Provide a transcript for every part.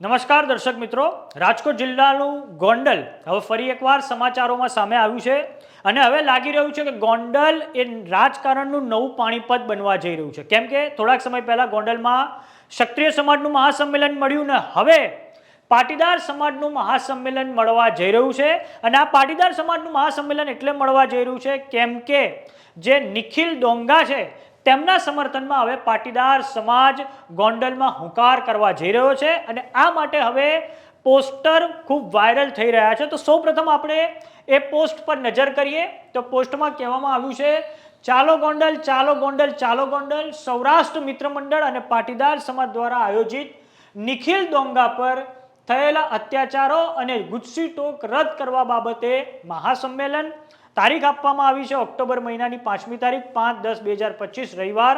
નમસ્કાર દર્શક મિત્રો. રાજકોટ જિલ્લાનું ગોંડલ હવે ફરી એકવાર સમાચારોમાં સામે આવ્યું છે અને હવે લાગી રહ્યું છે કે ગોંડલ એ રાજકારણનું નવું પાણીપત બનવા જઈ રહ્યું છે. કેમ કે થોડાક સમય પહેલા ગોંડલમાં ક્ષત્રિય સમાજનું મહાસંમેલન મળ્યું ને હવે પાટીદાર સમાજનું મહાસંમેલન મળવા જઈ રહ્યું છે અને આ પાટીદાર સમાજનું મહાસંમેલન એટલે મળવા જઈ રહ્યું છે કેમ કે જે નિખિલ ડોંગા છે તેમના સમર્થનમાં હવે પાટીદાર સમાજ ગોંડલમાં હુંકાર કરવા જઈ રહ્યો છે અને આ માટે હવે પોસ્ટર ખૂબ વાયરલ થઈ રહ્યા છે. તો સૌપ્રથમ આપણે એ પોસ્ટ પર નજર કરીએ. તો પોસ્ટમાં કહેવામાં આવ્યું છે, ચાલો ગોંડલ ચાલો ગોંડલ ચાલો ગોંડલ, સૌરાષ્ટ્ર મિત્ર મંડળ અને પાટીદાર સમાજ દ્વારા આયોજિત નિખિલ ડોંગા પર થયેલા અત્યાચારો અને ગુસ્સી ટોક રદ કરવા બાબતે મહાસંમેલન તારીખ આપવામાં આવી છે ઓક્ટોબર મહિનાની પાંચમી તારીખ, પાંચ દસ બે હજાર પચીસ રવિવાર.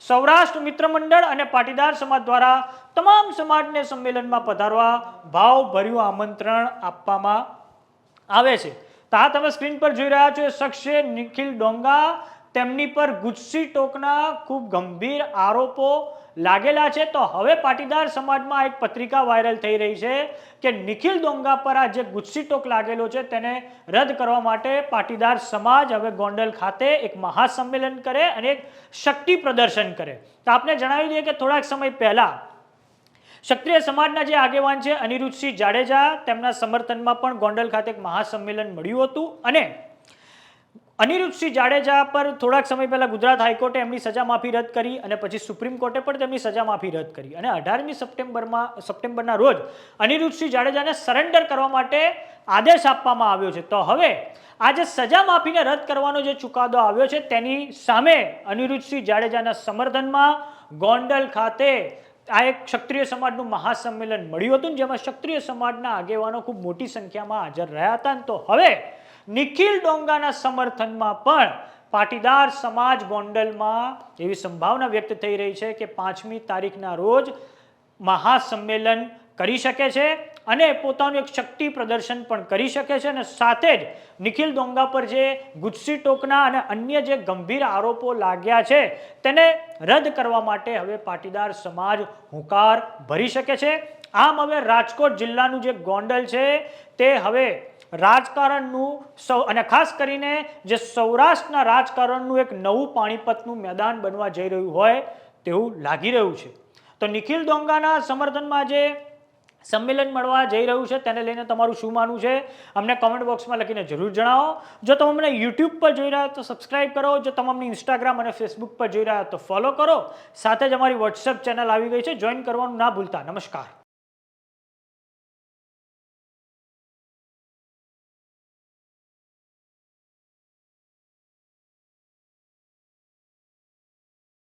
સૌરાષ્ટ્ર મિત્ર મંડળ અને પાટીદાર સમાજ દ્વારા તમામ સમાજને સંમેલનમાં પધારવા ભાવભર્યું આમંત્રણ આપવામાં આવે છે. તો તમે સ્ક્રીન પર જોઈ રહ્યા છો, એ શખ્સે નિખિલ ડોંગા. તેમની પર ગુસ્સી ટોકના ખૂબ ગંભીર આરોપો લાગેલા છે. તો હવે પાટીદાર સમાજમાં એક પત્રિકા વાયરલ થઈ રહી છે કે નિખિલ ડોંગા પર આ જે ગુસ્સી ટોક લાગેલો છે તેને રદ કરવા માટે પાટીદાર સમાજ હવે ગોંડલ ખાતે એક મહાસંમેલન કરે અને એક શક્તિ પ્રદર્શન કરે. તો આપને જણાવી દઈએ કે થોડાક સમય પહેલા ક્ષત્રિય સમાજના જે આગેવાન છે અનિરુદ્ધસિંહ જાડેજા તેમના સમર્થનમાં પણ ગોંડલ ખાતે એક મહાસંમેલન મળ્યું હતું અને અનિરુદ્ધસિંહ જાડેજા પર થોડાક સમય પહેલાં ગુજરાત હાઈકોર્ટે એમની સજા માફી રદ કરી અને પછી સુપ્રીમ કોર્ટે પણ તેમની સજા માફી રદ કરી. અને અઢારમી સપ્ટેમ્બરમાં, સપ્ટેમ્બરના રોજ અનિરુદ્ધસિંહ જાડેજાને સરેન્ડર કરવા માટે આદેશ આપવામાં આવ્યો છે. તો હવે આ જે સજા માફીને રદ કરવાનો જે ચુકાદો આવ્યો છે, તેની સામે અનિરુદ્ધસિંહ જાડેજાના સમર્થનમાં ગોંડલ ખાતે આ એક ક્ષત્રિય સમાજનું મહાસંમેલન મળ્યું હતું જેમાં ક્ષત્રિય સમાજના આગેવાનો ખૂબ મોટી સંખ્યામાં હાજર રહ્યા હતા તો હવે નિખિલ ડોંગાના સમર્થનમાં પણ પાટીદાર સમાજ ગોંડલમાં એવી સંભાવના વ્યક્ત થઈ રહી છે કે પાંચમી તારીખના રોજ મહાસંમેલન કરી શકે છે અને પોતાનું એક શક્તિ પ્રદર્શન પણ કરી શકે છે અને સાથે જ નિખિલ ડોંગા પર જે ગુજસી ટોકના અને અન્ય જે ગંભીર આરોપો લાગ્યા છે તેને રદ કરવા માટે હવે પાટીદાર સમાજ હુંકાર ભરી શકે છે. આમ હવે રાજકોટ જિલ્લાનું જે ગોંડલ છે તે હવે રાજકારણનું સૌ, અને ખાસ કરીને જે સૌરાષ્ટ્રના રાજકારણનું એક નવું પાણીપતનું મેદાન બનવા જઈ રહ્યું હોય તેવું લાગી રહ્યું છે. તો નિખિલ ડોંગાના સમર્થનમાં જે સંમેલન મળવા જઈ રહ્યું છે તેને લઈને તમારું શું માનવું છે? અમને કમેન્ટ બોક્સમાં લખીને જરૂર જણાવો. જો તમે અમને યુટ્યુબ પર જોઈ રહ્યા તો સબસ્ક્રાઇબ કરો. જો તમે અમને ઇન્સ્ટાગ્રામ અને ફેસબુક પર જોઈ રહ્યા તો ફોલો કરો. સાથે જ અમારી વોટ્સએપ ચેનલ આવી ગઈ છે. જોઈન કરવાનું ના ભૂલતા. નમસ્કાર.